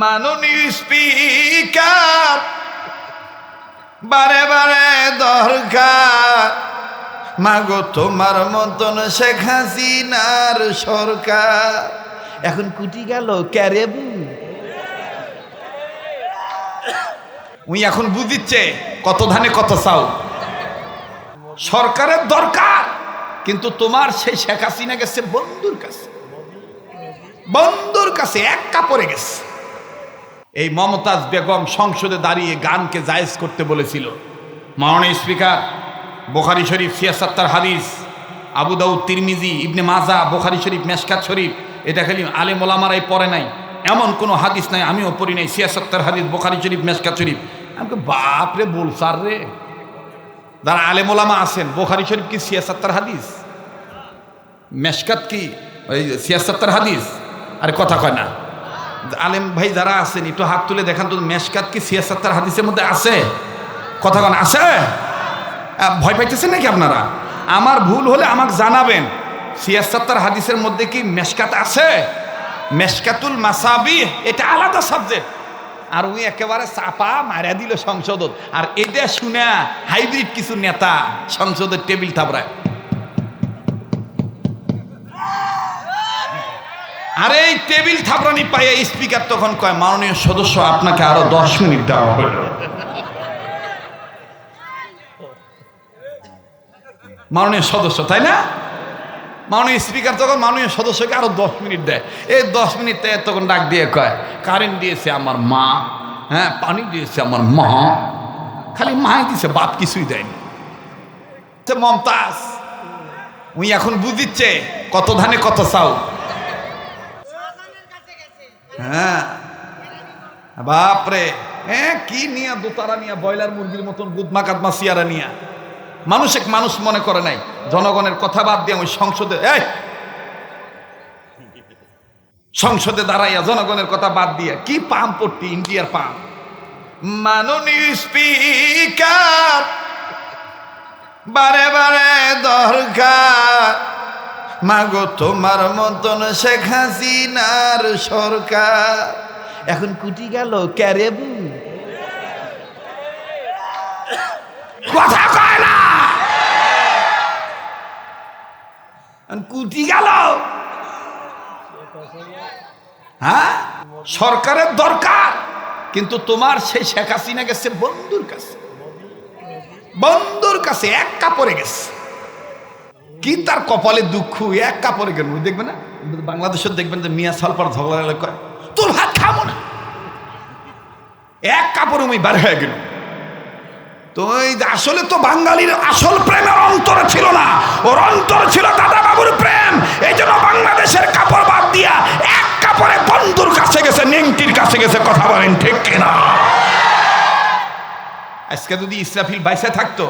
মাননীয় স্পিকার, বারে বারে দরকার। মাগো, তোমার মতন শেখ হাসিনার সরকার। এখন কুটি গেল ক্যারেবু উই এখন বুঝিচ্ছে, কত ধানে কত চাও সরকারের দরকার, কিন্তু তোমার সেই শেখ হাসিনা গেছে বন্ধুর কাছে। বন্ধুর কাছে, এক কাপড়ে গেছে। এই মমতাজ বেগম সংসদে দাঁড়িয়ে গানকে জায়েজ করতে বলেছিল। মাননীয় স্পিকার, বোখারি শরীফ সিয়াসাত্তার হাদিস, আবু দাউদ তিরমিজি, ইবনে মাজা, বোখারি শরীফ মেশকাত শরীফ, এটা খালি আলে মোলামারাই পড়ে নাই। এমন কোনো হাদিস নাই, আমিও পড়ি নাই সিয়াসাত্তার হাদিস, বোখারি শরীফ মেশকাত শরীফ। আমাকে বাপ রে বলসার রে। যারা আলে মোলামা আছেন, বোখারি শরীফ কি সিয়াসাত্তার হাদিস? মেশকাত কি? ওই সিয়াসাত্তার হাদিস? আরে কথা কয় না। আলেম ভাই যারা আছেন, একটু হাত তুলে দেখান তো মেশকাত কি সিয়াসাত্তার হাদিসের মধ্যে আছে? কথা কন আছে ভয় পাইতেছেন নাকি আপনারা? আমার ভুল হলে আমাকে জানাবেন। সিয়াসাত্তার হাদিসের মধ্যে কি মেশকাত আছে? মেশকাতুল মাসাবি এটা আলাদা সাবজেক্ট আর উনি একেবারে চাপা মারা দিল সংসদত। আর এটা শুনে হাইব্রিড কিছু নেতা সংসদের টেবিল থাপড়ায়। আরে এই টেবিল থাপড়ানি পাইয়া স্পিকার তখন কয়, মাননীয় সদস্য, আপনাকে আরও দশ মিনিট দেওয়া হলো মাননীয় সদস্য, তাই না? মাননীয় স্পিকার তখন মাননীয় সদস্যকে আরও দশ মিনিট দেয়। এই দশ মিনিট তখন ডাক দিয়ে কয়, কারেন্ট দিয়েছে আমার মা হ্যাঁ পানি দিয়েছে আমার মা, খালি মাই দিছে, বাপ কিছুই দেয়নি। মমতাজ উনি এখন বুঝিচ্ছে কত ধানে কত চাও হ্যাঁ। বাপরে। হ্যাঁ কি নিয়া দোতারা নিয়া ব্রয়লার মুরগির মতন গুদমা কাদমা সিয়ারা নিয়া। মানুষ এক মানুষ মনে করে নাই। জনগণের কথা বাদ দিয়ে ওই সংসদে সংসদে দাঁড়াইয়া জনগণের কথা বাদ দিয়া কি পাম পড়তি ইন্ডিয়ার পাম? মাননীয় স্পিকার, বারে বারে দরকার। মাগো তোমার মতন শেখ হাসিনার সরকার। এখন কুটি গেল ক্যারেবু কথা কয় না। কুটি গেল। হ্যাঁ? সরকারের দরকার, কিন্তু তোমার সেই শেখ হাসিনা গেছে বন্ধুর কাছে। বন্ধুর কাছে এক কাপড়ে গেছে। কি তার কপালে দুঃখ? এক কাপড়ে কেন দেখবেন না? বাংলাদেশের দেখবেন যে মিয়া সালপার ঝগড়া কয় তোর ভাত খাব না। এক কাপড় আমি বার হয়ে গেল। তো আসলে তো বাঙালির আসল প্রেমের অন্তরে ছিল না। ওর অন্তর ছিল দাদা বাবুর প্রেম। এই জন্য বাংলাদেশের কাপড় বাদ দিয়া এক কাপড়ে বন্ধুর কাছে গেছে, নেংটির কাছে গেছে, কথা বলেন ঠিক কিনা? আজকে যদি ইসরাফিল বাইসে থাকতো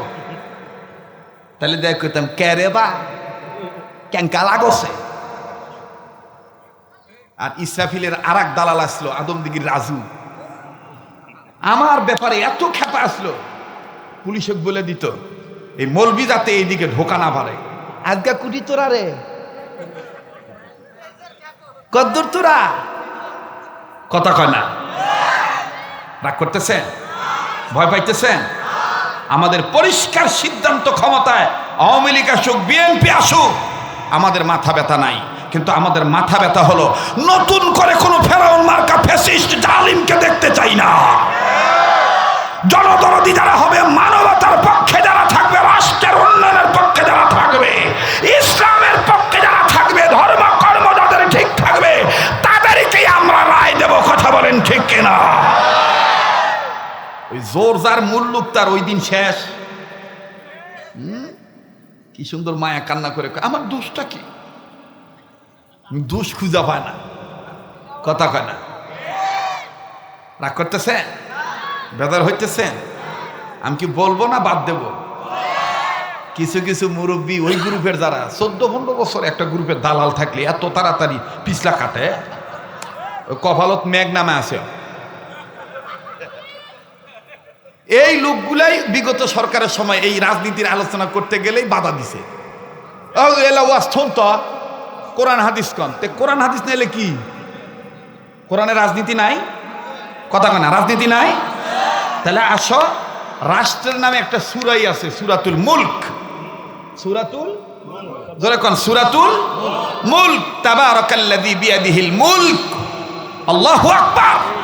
তাহলে দেখ করতাম ক্যারে বা? ক্যাঙ্কা লাগছে আর ইসরাফিলের আর এক দালাল আসলো আদমদিগির রাজু। আমার ব্যাপারে এত খেপা আসলো পুলিশক বলে দিত, এই মলবি যাতে এইদিকে ঢোকা না পারে। আজকা কুটি তোরা রে? কদ্দুর তোরা? কথা কয় না। রাগ করতেছেন? ভয় পাইতেছেন? আমাদের পরিষ্কার সিদ্ধান্ত ক্ষমতায় আওয়ামী লীগ আসুক, বিএনপি আসুক, আমাদের মাথা ব্যথা নাই। কিন্তু আমাদের মাথা ব্যথা হলো নতুন করে কোনো ফেরাউন মার্কা ফ্যাসিস্ট জালিমকে দেখতে ওই জোর যার মূল্যুক তার ওই দিন শেষ? কি সুন্দর মায়া কান্না করে আমার দোষটা কি? দোষ খুঁজা পায় না। কথা কয় না। রাগ করতেছেন? বেদার হইতেছেন? আমি কি বলব না বাদ দেব? কিছু কিছু মুরব্বী ওই গ্রুপের যারা, চোদ্দ পনেরো বছর একটা গ্রুপের দালাল থাকলে এত তাড়াতাড়ি পিছলা কাটে। কপালত মেঘ নামে আছে। এই লোকগুলাই বিগত সরকারের সময় এই রাজনীতির আলোচনা করতে গেলেই বাধা দিছে। এলা কোরআন হাদিস কন। তে কোরআন হাদিস নাইলে কি? কোরআনের রাজনীতি নাই? কথা কয় না, রাজনীতি নাই? তাহলে আসো, রাষ্ট্রের নামে একটা সুরাই আছে, সুরাতুল মুল্ক। সুরাতুল? জোরে কোন, সুরাতুল মুল্ক। আল্লাহু আকবার।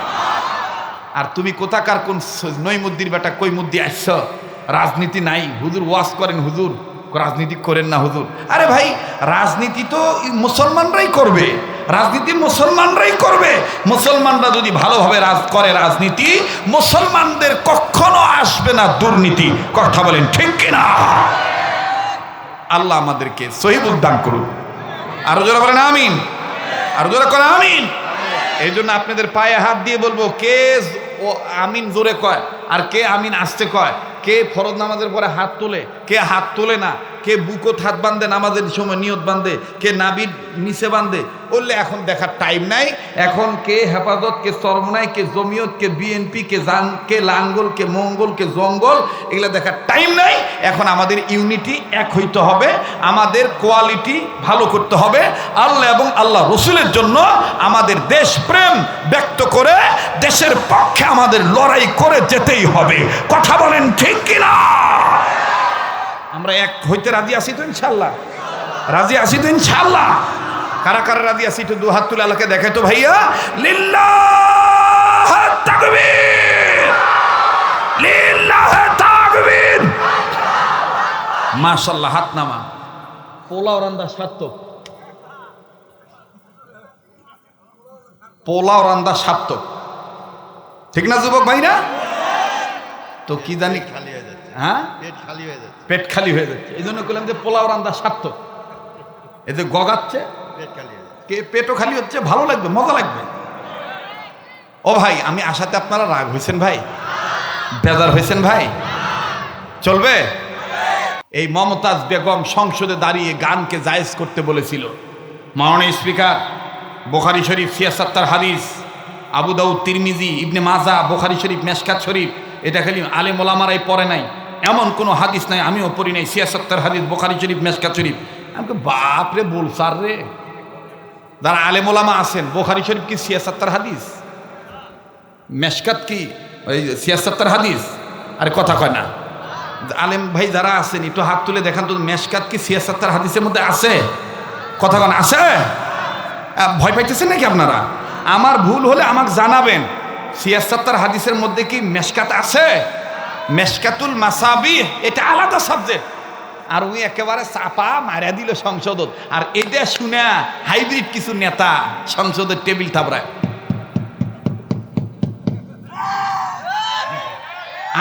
আর তুমি কোথাকার কোন নৈমুদ্দির বেটা কই মুদ্দি আসছ রাজনীতি নাই। হুজুর ওয়াজ করেন হুজুর। রাজনীতি করেন না হুজুর। আরে ভাই, রাজনীতি তো মুসলমানরাই করবে। রাজনীতি মুসলমানরাই করবে। মুসলমানরা যদি ভালোভাবে রাজ করে রাজনীতি, মুসলমানদের কখনো আসবে না দুর্নীতি। কথা বলেন ঠিক কিনা? আল্লাহ আমাদেরকে সহিব উদ্যান করুন। আরও জোরে বলেন আমিন। আরও জোরে করেন আমিন। এই জন্য আপনাদের পায়ে হাত দিয়ে বলব কে ও আমিন জোরে কয়। আর কে আমিন আসতে কয়? কে ফরজ নামাজের পরে হাত তোলে? কে হাত তোলে না? কে বুকত হাত বাঁধে নামাজের সময় নিয়ত বাঁধে? কে নাবির নিচে বাঁধে? বললে এখন দেখার টাইম নাই। এখন কে হেফাজত, কে সরমনাই কে জমিয়ত, কে বিএনপি কে জান কে লাঙ্গল, কে মঙ্গল, কে জঙ্গল, এগুলো দেখার টাইম নাই। এখন আমাদের ইউনিটি এক হইতে হবে। আমাদের কোয়ালিটি ভালো করতে হবে। আল্লাহ এবং আল্লাহ রসুলের জন্য আমাদের দেশপ্রেম ব্যক্ত করে, দেশের পক্ষে আমাদের লড়াই করে যেতেই হবে। কথা বলেন ঠিক কিনা? আমরা এক হইতে রাজি আছি তো ইনশাল্লাহ রাজি আছি তো ইনশাল্লাহ কারা কারা রাজি আছি একটু দু হাত তুলে আল্লাহকে দেখে তো ভাইয়া। লিল্লাহ মাশাল্লাহ হাত নামা। পোলাও রান্দা সার্থক। পোলাও রান্দা সার্থক। ঠিক না, যুবক ভাইরা? তো কি জানি খালি হয়ে যাচ্ছে। হ্যাঁ? পেট খালি হয়ে যাচ্ছে। পেট খালি হয়ে যাচ্ছে। এই জন্য করলাম যে পোলাও রান্দা সার্থক। এই যে গগাচ্ছে পেট খালি হয়ে যাচ্ছে। কে পেটও খালি হচ্ছে ভালো লাগবে মজা লাগবে। ও ভাই আমি আশাতে আপনারা রাগ হয়েছেন ভাই? বেজার হয়েছেন ভাই? চলবে? এই মমতাজ বেগম সংসদে দাঁড়িয়ে গানকে জায়েজ করতে বলেছিল। মাননীয় স্পিকার বোখারি শরীফ সিয়াসাত্তার হাদিস আবু দাউদ তিরমিজি ইবনে মাজা বোখারি শরীফ মেশকাত শরীফ এটা খালি আলেম ওলামারাই পড়ে নাই। এমন কোনো হাদিস নাই, আমিও পড়ি নাই। সিয়াসাত্তার হাদিস, বোখারি শরীফ মেশকাত শরীফ। আমাকে বাপ রে বল স্যার রে। যারা আলেম ওলামা আছেন, বোখারি শরীফ কি সিয়াসাত্তার হাদিস? মেশকাত কি? ওই সিয়াসাত্তার হাদিস? আরে কথা কয় না। আলেম ভাই যারা আছেন, একটু হাত তুলে দেখান তো মেশকাত কি সিয়াসাত্তার হাদিসের মধ্যে আছে? কথা কন আছে? ভয় পাইতেছেন নাকি আপনারা? আমার ভুল হলে আমাকে জানাবেন। সিয়াসাত্তার হাদিসের মধ্যে কি মেশকাত আছে? মেশকাতুল মাসাবি এটা আলাদা সাবজেক্ট আর উনি একেবারে চাপা মারা দিল সংসদত। আর এটা শুনে হাইব্রিড কিছু নেতা সংসদের টেবিল থাপড়ায়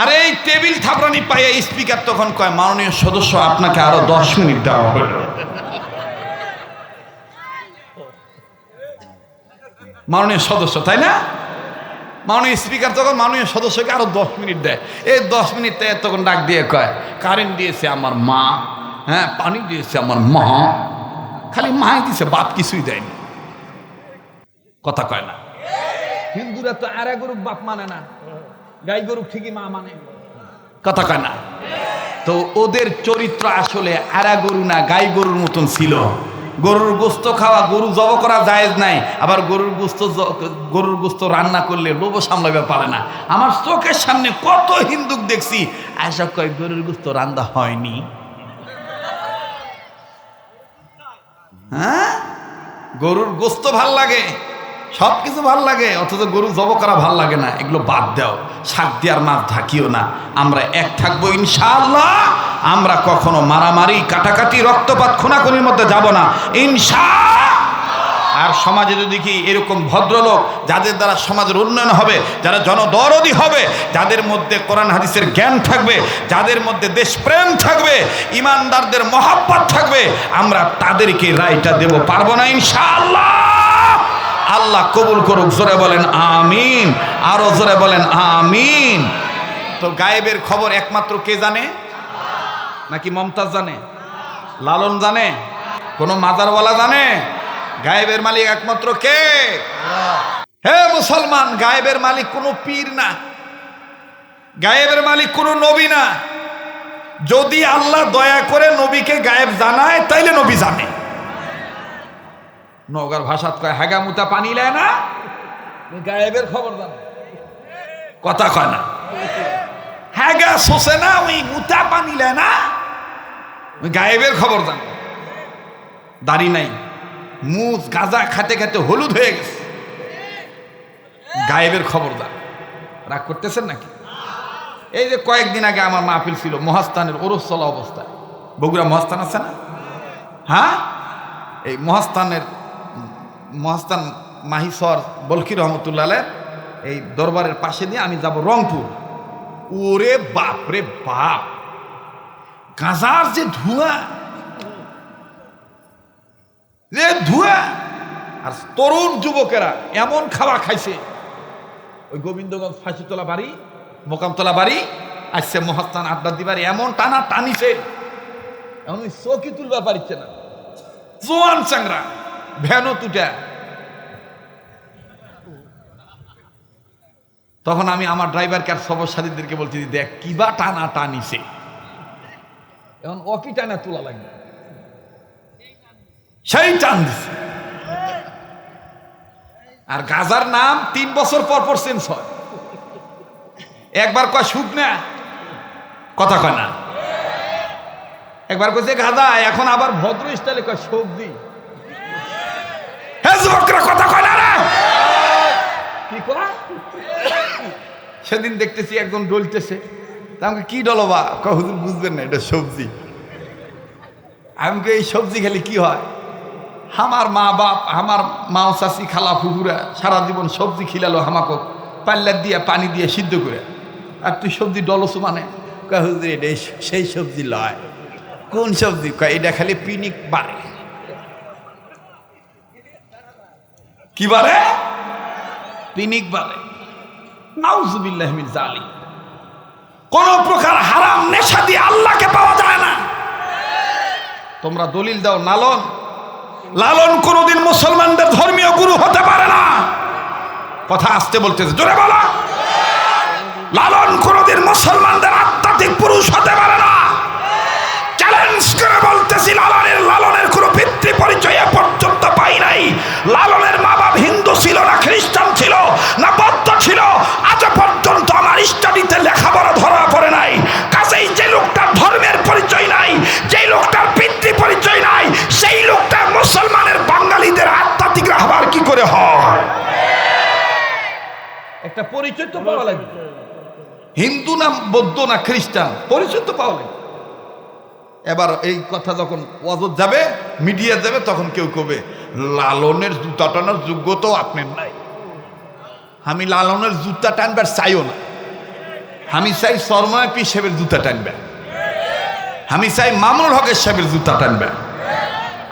আর এই টেবিল থাপড়ানি পাইয়া স্পিকার তখন কয়, মাননীয় সদস্য, আপনাকে আরও দশ মিনিট দেওয়া হলো মাননীয় সদস্য, তাই না? মাননীয় স্পিকার তখন মাননীয় সদস্যকে আরও দশ মিনিট দেয়। এই দশ মিনিট তখন ডাক দিয়ে কয়, কারেন্ট দিয়েছে আমার মা হ্যাঁ পানি দিয়েছে আমার মা, খালি মাই দিয়েছে বাপ কিছুই দেয়নি। কথা কয় না। হিন্দুরা তো আরে গরু বাপ মানে না, গাই গরু ঠিকই মা মানে। কথা কয় না। তো ওদের চরিত্র আসলে আরা গরু না, গাই গরুর মতন ছিল। গরুর গোস্ত খাওয়া গরু জব করা জায়েজ নাই। আবার গরুর গোস্ত গরুর গোস্ত রান্না করলে লোভ সামলাবে পারে না। আমার চোখের সামনে কত হিন্দুক দেখছি আয়সা কয়, গরুর গোস্ত রান্না হয়নি। হ্যাঁ? গরুর গোস্ত ভালো লাগে। সব কিছু ভালো লাগে, অথচ গরু জব করা ভালো লাগে না। এগুলো বাদ দাও, শাক দেওয়ার মাছ ঢাকিও না। আমরা এক থাকব ইনশাআল্লাহ, আমরা কখনো মারামারি, কাটাকাটি, রক্তপাত, খুনাখুনির মধ্যে যাব না। ইনশা আর সমাজে যদি কি এরকম ভদ্রলোক, যাদের দ্বারা সমাজের উন্নয়ন হবে, যারা জনদরদি হবে, যাদের মধ্যে কোরআন হাদিসের জ্ঞান থাকবে, যাদের মধ্যে দেশপ্রেম থাকবে, ইমানদারদের মহাব্বত থাকবে, আমরা তাদেরকে রায়টা দেব, পারব না ইনশাআল্লাহ। আল্লাহ কবুল করুক, জোরে বলেন আমিন। আরও জোরে বলেন আমিন। তো গায়েবের খবর একমাত্র কে জানে? নাকি মমতাজ জানে? লালন জানে? কোন মাজারওয়ালা জানে? গায়েবের মালিক একমাত্র কে? হে মুসলমান, গায়েবের মালিক কোনো পীর না। গায়েবের মালিক কোনো নবী না। যদি আল্লাহ দয়া করে নবীকে গায়েব জানায়, তাইলে নবী জানে। নগর ভাষাত কয়, হাগা মুতা পানি লেয় না? গায়েবের খবর জানে। কথা কয় না। হ্যাঁ গা শোষে না, ওই মুতা পানিলে না? ওই গায়েবের খবর জান। দাড়ি নাই। মুখ গাঁজা খাতে খাতে হলুদ হয়ে গেছে। গায়েবের খবর দান রাগ করতেছেন নাকি? এই যে কয়েকদিন আগে আমার মাহফিল ছিল, মহাস্থানের ওরস চলা অবস্থায়। বগুড়া মহাস্থান আছে না? হ্যাঁ? এই মহাস্থানের মহাস্থান মাহিসর বলকি রহমতুল্লাহ এই দরবারের পাশে দিয়ে আমি যাব রংপুর। ওরে বাপ রে বাপ। গাঁজার যে ধোঁয়া। যে ধোঁয়া। আর তরুণ যুবকেরা এমন খাবার খাইছে। ওই গোবিন্দগঞ্জ ফাঁসিতলা বাড়ি, মোকামতলা বাড়ি আসছে মহাস্থান আড্ডা দিবার এমন টানা টানিছে। এমন চৌকি তুলবার পারিচ্ছে না। জোয়ান চাংরা। ভ্যানও তুটা। তখন আমি আমার ড্রাইভারকে আর সবর সাথীদেরকে বলছি দেখ কিবা টানা এখন টানা তোলা লাগবে? সেই টান আর গাজার নাম তিন বছর পর পর চেঞ্জ হয়। একবার কয় না। কথা কয় না। একবার কইছে গাদা এখন আবার ভদ্র স্টাইলে কয় সবজি যুবকরা কথা কয় না কি কয়? সেদিন দেখতেছি একজন ডলতেছে তা আমাকে কি ডলবা? হুজুর বুঝবেন না, এটা সবজি। আমাকে এই সবজি খেলে কি হয়? আমার মা বাপ, আমার মাও চাষি খালা ফুকুরা সারা জীবন সবজি খিলালো হামাকক পাল্লার দিয়ে, পানি দিয়ে সিদ্ধ করে। আর তুই সবজি ডলসু মানে? হুজুর এটা সেই সবজি লয়। কোন সবজি? কয়, এটা খালি পিনিক বাড়ে। কি বারে পিনিক মিন কোন প্রকার হারাম নেশা দিয়ে আল্লাহকে পাওয়া যায় না। তোমরা দলিল দাও লালন। লালন কোনোদিন মুসলমানদের ধর্মীয় গুরু হতে পারে না। কথা আসতে বলতেছে জোরে বলা। লালন কোনোদিন মুসলমানদের আত্মাধিক পুরুষ হতে পারে না। চ্যালেঞ্জ করে বলতেছি লালনের করে হয়। একটা পরিচয় তো পাওয়া লাগবে। হিন্দু না বৌদ্ধ না খ্রিস্টান পরিচয় তো পাওয়া লাগবে। এবার এই কথা যখন ওয়াজত যাবে মিডিয়া যাবে তখন কেউ কবে লালনের জুতা টানার যোগ্যতাও আপনার নাই। আমি লালনের জুতা টানবার চাইও না। আমি চাই সরময় পি সাহেবের জুতা টানবে। আমি চাই মামুনুল হকের সাহেবের জুতা টানবে।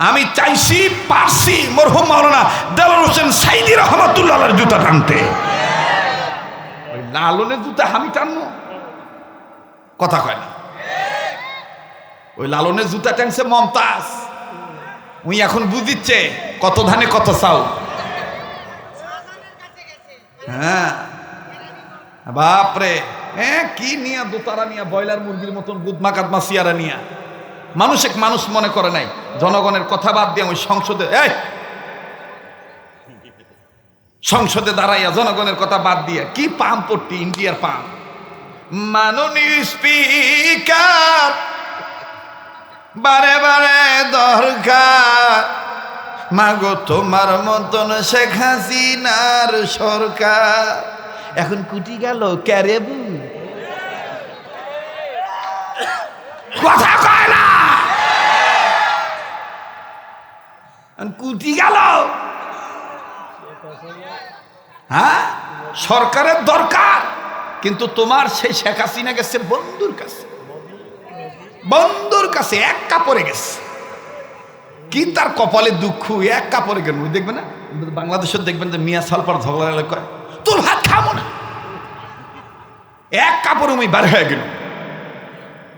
আমি চাইছি, পারছি, মরহুম মাওলানা দেলার হোসেন সাইদি রহমতুল্লাহর জুতা টানতে। ওই লালনের জুতা আমি টানবো। কথা কয় না। ওই লালনের জুতা টানছে মমতাজ। উই এখন বুঝিচ্ছে কত ধানে কত চাও হ্যাঁ। বাপরে হ্যাঁ কি নিয়া, দোতারা নিয়া বয়লার মুরগির মতন গুদমা কাদমা সিয়ারা নিয়া। মানুষ এক মানুষ মনে করে নাই। জনগণের কথা বাদ দিয়ে ওই সংসদে এই! সংসদে দাঁড়াইয়া জনগণের কথা বাদ দিয়া কি পাম পট্টি, ইন্ডিয়ার পাম? মাননীয় স্পিকার, বারে বারে দরকার। মাগো তোমার মতন শেখ হাসিনার সরকার। এখন কুটি গেল, ক্যারেবু। কুটি গেল হ্যাঁ? সরকারের দরকার। কিন্তু তোমার সেই শেখ হাসিনা গেছে বন্ধুর কাছে। বন্ধুর কাছে এক কাপড়ে গেছে। কি তার কপালে দুঃখ? এক কাপড়ে গেল। দেখবে না? বাংলাদেশের দেখবেন যে মিয়া সালপার ঝগড়া করে। তোর ভাত খাব না। এক কাপড় আমি বার হয়ে গেল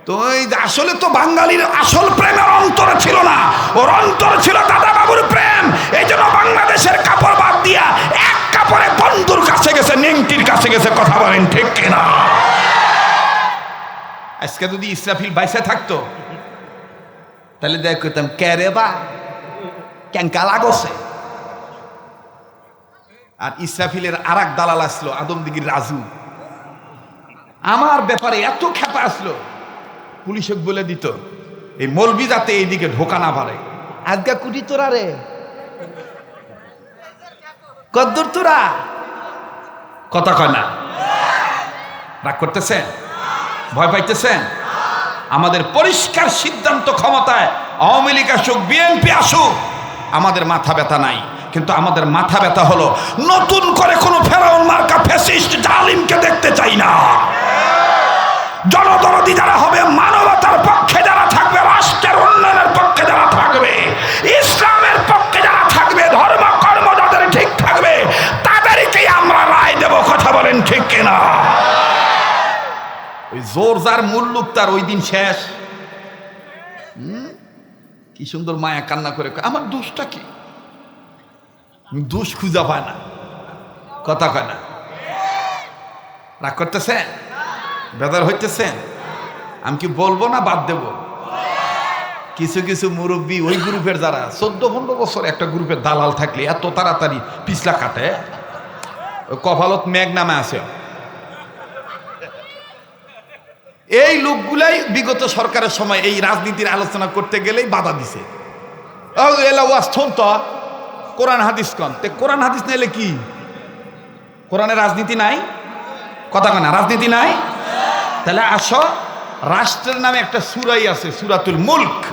তো এই আসলে তো বাঙালির আসল প্রেমের অন্তর ছিল না। ওর অন্তর ছিল দাদা বাবুর প্রেম। এই জন্য বাংলাদেশের কাপড় বাদ দিয়া এক কাপড়ে বন্ধুর কাছে গেছে, নেংটির কাছে গেছে, কথা বলেন ঠিক কিনা? আজকে যদি ইসরাফিল বাইসে থাকতো, তাহলে দেখ করতাম ক্যারে বা? ক্যাঙ্কা লাগছে? আর ইসরাফিলের আর এক দালাল আসলো আদমদিগির রাজু। আমার ব্যাপারে এত খেপা আসলো। পুলিশে বলে দিত, এই মলবি যাতে এইদিকে ঢোকা না পারে। আজকে কুটি তোরা রে? কদ্দুর তোরা? কথা কয় না। রাগ করতেছেন? ভয় পাইতেছেন? আমাদের পরিষ্কার সিদ্ধান্ত ক্ষমতায় আওয়ামী লীগ আসুক, বিএনপি আসুক, আমাদের মাথা ব্যথা নাই। কিন্তু আমাদের মাথা ব্যথা হলো নতুন করে কোনো ফেরাউন মার্কা ফেসিস্ট জালিমকে দেখতে চাই না। জনদরদি যারা হবে, মানবতার পক্ষে যারা থাকবে, রাষ্ট্রের উন্নয়নের পক্ষে যারা থাকবে, ইসলামের পক্ষে যারা থাকবে, ধর্ম, কর্ম যাদের ঠিক থাকবে তাদেরকেই আমরা রায় দেব, কথা বলেন ঠিক কিনা? ওই জোর যার মুল্লুক তার ওই দিন শেষ? কি সুন্দর মায়া কান্না করে আমার দোষটা কি? দোষ খুঁজা পায় না, কথা কয় না। রাগ করতেছেন? বেদার হইতেছেন আমি কি বলব না বাদ দেব? কিছু কিছু মুরব্বী ওই গ্রুপের যারা, চোদ্দ পনেরো বছর একটা গ্রুপের দালাল থাকলে এত তাড়াতাড়ি পিছলা কাটে। কপালত মেঘ নামে আছে। এই লোকগুলাই বিগত সরকারের সময় এই রাজনীতির আলোচনা করতে গেলেই বাধা দিছে। কোরআন হাদিস কন। তে কোরআন হাদিস নাইলে কি? কোরআনে রাজনীতি নাই? কথা কয় না, রাজনীতি নাই? তাহলে আসো, রাষ্ট্রের নামে একটা সুরাই আছে, সুরাতুল মুল্ক।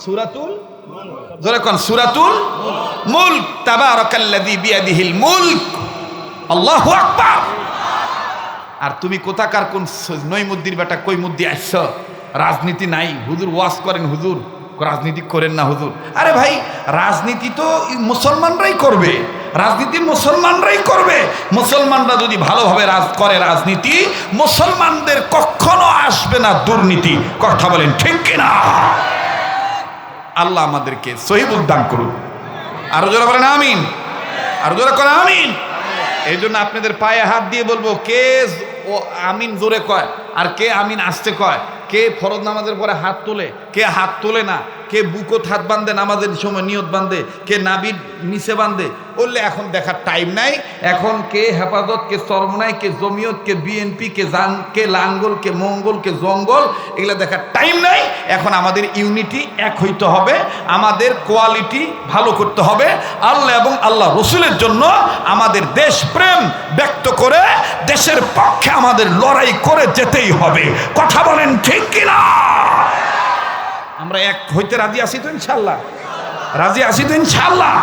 সুরাতুল? জোরে কোন, সুরাতুল মুল্ক। তাবারাকাল্লাযী বিয়াদিহিল মুল্ক। আল্লাহু আকবার। আর তুমি কোথাকার কোন নৈমুদ্দির বেটা কই মুদ্দি আসছ? রাজনীতি নাই। হুজুর ওয়াজ করেন হুজুর। রাজনীতি করেন না হুজুর। আরে ভাই, রাজনীতি তো মুসলমানরাই করবে। রাজনীতি মুসলমানরাই করবে। মুসলমানরা যদি ভালোভাবে রাজ করে রাজনীতি, মুসলমানদের কখনো আসবে না দুর্নীতি। কথা বলেন ঠিক কিনা? আল্লাহ আমাদেরকে সহিব উদ্যান করুন। আরও জোরে বলেন আমিন। আরও জোরে করে আমিন। এই জন্য আপনাদের পায়ে হাত দিয়ে বলব, কে ও আমিন জোরে কয়, আর কে আমিন আসতে কয়, কে ফরজ নামাজের পরে হাত তোলে, কে হাত তোলে না কে বুকত হাত বান্ধে, নামাজের সময় নিয়ত বান্ধে, কে নাবির নিচে বান্ধে, বললে এখন দেখার টাইম নাই, এখন কে হেফাজত, কে সরমনাই কে জমিয়ত, কে বিএনপি কে জান, কে লাঙ্গল, কে মঙ্গল, কে জঙ্গল, এগুলো দেখার টাইম নাই, এখন আমাদের ইউনিটি এক হইতে হবে, আমাদের কোয়ালিটি ভালো করতে হবে, আল্লাহ এবং আল্লাহ রসুলের জন্য আমাদের দেশপ্রেম ব্যক্ত করে, দেশের পক্ষে আমাদের লড়াই করে যেতেই হবে। কথা বলেন ঠিক কিনা? আমরা এক হইতে রাজি আছি তো ইনশাল্লাহ রাজি আছি তো ইনশাল্লাহ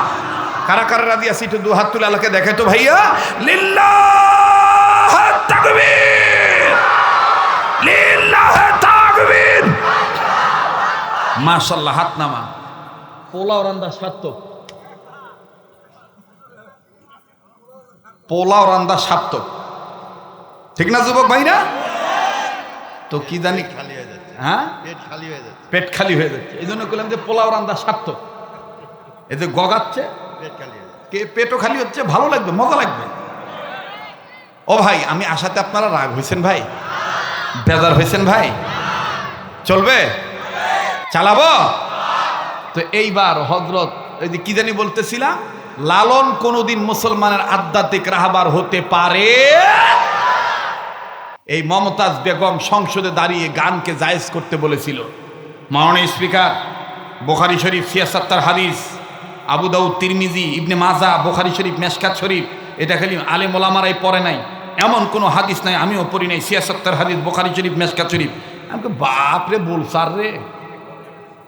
কারা কারা রাজি আছি একটু দু হাত তুলে আল্লাহকে দেখে তো ভাইয়া। লিল্লাহ মাশাল্লাহ হাত নামা। পোলাও রান্দা সার্থক। পোলাও রান্দা সার্থক। ঠিক না, যুবক ভাইরা? তো কি জানি খালি হয়ে যাচ্ছে হ্যাঁ? পেট খালি হয়ে যাচ্ছে। পেট খালি হয়ে যাচ্ছে। এই জন্য করলাম যে পোলাও রান্দা সার্থক এই যে গগাচ্ছে পেট খালি হয়ে কে পেটও খালি হচ্ছে ভালো লাগবে মজা লাগবে। ও ভাই আমি আশাতে আপনারা রাগ হয়েছেন ভাই? বেজার হয়েছেন ভাই? চলবে? চালাবো? তো এইবার হজরত এই যে কি জানি বলতেছিলাম লালন কোনোদিন মুসলমানের আধ্যাত্মিক রাহাবার হতে পারে? এই মমতাজ বেগম সংসদে দাঁড়িয়ে গানকে জায়েজ করতে বলেছিল। মাননীয় স্পিকার, বোখারি শরীফ সিয়াসাত্তার হাদিস, আবু দাউদ তিরমিজি, ইবনে মাজা, বোখারি শরীফ মেশকাত শরীফ, এটা খালি আলে মোলামারাই পড়ে নাই। এমন কোনো হাদিস নাই, আমিও পড়ি নাই সিয়াসাত্তার হাদিস, বোখারি শরীফ মেশকাত শরীফ। আমাকে বাপ রে বলসার রে।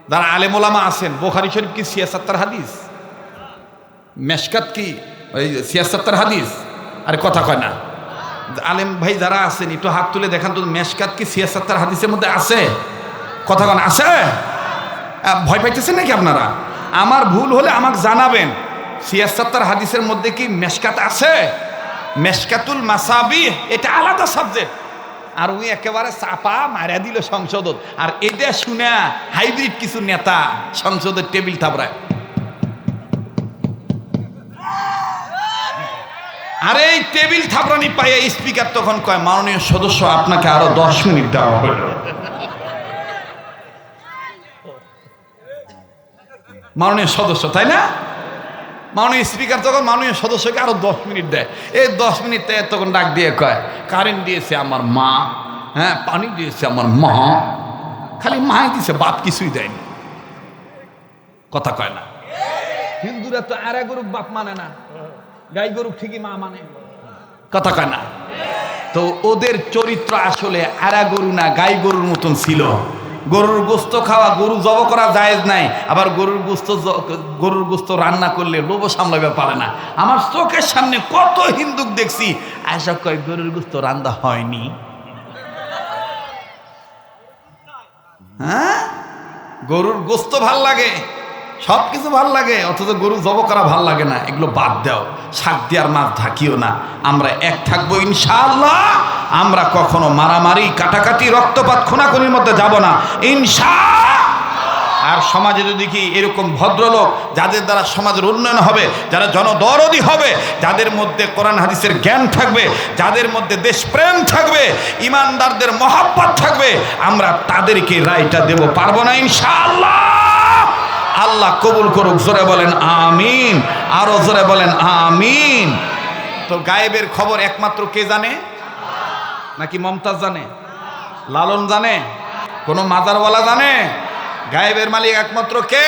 যারা আলে মোলামা আছেন, বোখারি শরীফ কি সিয়াসাত্তার হাদিস? মেশকাত কি? ওই সিয়াসাত্তার হাদিস? আরে কথা কয় না। আলেম ভাই যারা আছেন, একটু হাত তুলে দেখান তো মেশকাত কি সিয়াসাত্তার হাদিসের মধ্যে আছে? কথা কন আছে ভয় পাইতেছেন নাকি আপনারা? আমার ভুল হলে আমাকে জানাবেন। সিয়াসাত্তার হাদিসের মধ্যে কি মেশকাত আছে? মেশকাতুল মাসাবি এটা আলাদা সাবজেক্ট আর উনি একেবারে চাপা মারা দিল সংসদত। আর এটা শুনে হাইব্রিড কিছু নেতা সংসদের টেবিল থাপড়ায়। আরে এই টেবিল থাপড়ানি পাইয়া স্পিকার তখন কয়, মাননীয় সদস্য, আপনাকে আরও দশ মিনিট দেওয়া হলো মাননীয় সদস্য, তাই না? মাননীয় স্পিকার তখন মাননীয় সদস্যকে আরও দশ মিনিট দেয়। এই দশ মিনিট তখন ডাক দিয়ে কয়, কারেন্ট দিয়েছে আমার মা হ্যাঁ পানি দিয়েছে আমার মা, খালি মাই দিছে, বাপ কিছুই দেয়নি। কথা কয় না। হিন্দুরা তো আরে গরুক বাপ মানে না। গাই গরু ঠিকই মা মানে। কথা কয় না। তো ওদের চরিত্র আসলে আরা গরু না গাই গরুর মতন ছিল। গরুর গোস্ত খাওয়া, গরু জব করা জায়েজ নাই। আবার গরুর গোস্ত গরুর গোস্ত রান্না করলে লোভ সামলাবে পারে না। আমার চোখের সামনে কত হিন্দুক দেখছি আয়সা কয়, গরুর গোস্ত রান্না হয়নি। হ্যাঁ? গরুর গোস্ত ভালো লাগে। সব কিছু ভালো লাগে, অথচ গরু জব করা ভালো লাগে না। এগুলো বাদ দাও, শাক দেওয়ার মাছ ঢাকিও না। আমরা এক থাকব ইনশাআল্লাহ, আমরা কখনো মারামারি, কাটাকাটি, রক্তপাত, খুনাখুনির মধ্যে যাব না। ইনশা আর সমাজে যদি কি এরকম ভদ্রলোক, যাদের দ্বারা সমাজের উন্নয়ন হবে, যারা জনদরদি হবে, যাদের মধ্যে কোরআন হাদিসের জ্ঞান থাকবে, যাদের মধ্যে দেশপ্রেম থাকবে, ইমানদারদের মহাব্বত থাকবে, আমরা তাদেরকে রায়টা দেব, পারব না ইনশাআল্লাহ! আল্লাহ কবুল করুক, জোরে বলেন আমিন। আরও জোরে বলেন আমিন। তো গায়েবের খবর একমাত্র কে জানে? নাকি মমতাজ জানে? লালন জানে? কোনো মাজারওয়ালা জানে? গায়েবের মালিক একমাত্র কে?